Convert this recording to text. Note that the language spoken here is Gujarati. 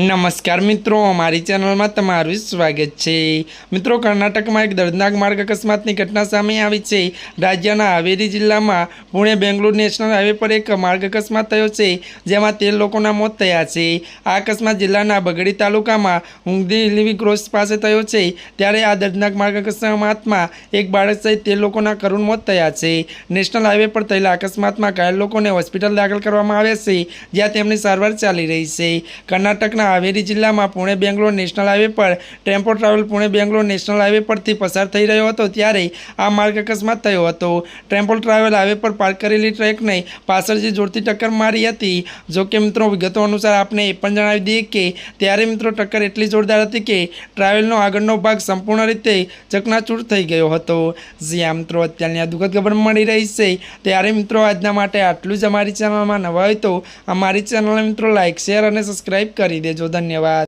નમસ્કાર મિત્રો, અમારી ચેનલમાં તમારું સ્વાગત છે. મિત્રો, કર્ણાટકમાં એક દર્દનાક માર્ગ અકસ્માતની ઘટના સામે આવી છે. રાજ્યના હાવેરી જિલ્લામાં પુણે બેંગ્લોર નેશનલ હાઈવે પર એક માર્ગ અકસ્માત થયો છે, જેમાં તેર લોકોના મોત થયા છે. આ અકસ્માત જિલ્લાના બગડી તાલુકામાં ઊંઘદી લિવિંગ ક્રોસ પાસે થયો છે, ત્યારે આ દર્દનાક માર્ગ અકસ્માતમાં એક બાળક સહિત તેર લોકોના કરુણ મોત થયા છે. નેશનલ હાઈવે પર થયેલા અકસ્માતમાં ઘાયલ લોકોને હોસ્પિટલ દાખલ કરવામાં આવ્યા છે, જ્યાં તેમની સારવાર ચાલી રહી છે. કર્ણાટકના હાવેરી જિલ્લામાં પુણે બેંગ્લોર નેશનલ હાઈવે પર tempo travel Pune Bangalore national highway પરથી પસાર થઈ રહ્યો હતો ત્યારે આ માર્ગ અકસ્માત થયો હતો. ટેમ્પો ટ્રાવેલ હાઈવે પર પાર્ક કરેલી ટ્રેકને પાછળથી જોરથી ટક્કર મારી હતી. જોકે મિત્રો, વિગતો અનુસાર આપણે એ પણ જણાવી દઈએ કે ત્યારે મિત્રો ટક્કર એટલી જોરદાર હતી કે ટ્રાવેલનો આગળનો ભાગ સંપૂર્ણ રીતે ચકનાચૂર થઈ ગયો હતો. જ્યાં મિત્રો, અત્યારની આ દુઃખદ ખબર મળી રહી છે. ત્યારે મિત્રો, આજના માટે આટલું જ અમારી ચેનલમાં નવા હોય તો અમારી ચેનલને મિત્રો લાઇક શેર અને સબસ્ક્રાઈબ કરી દેજો. ધન્યવાદ.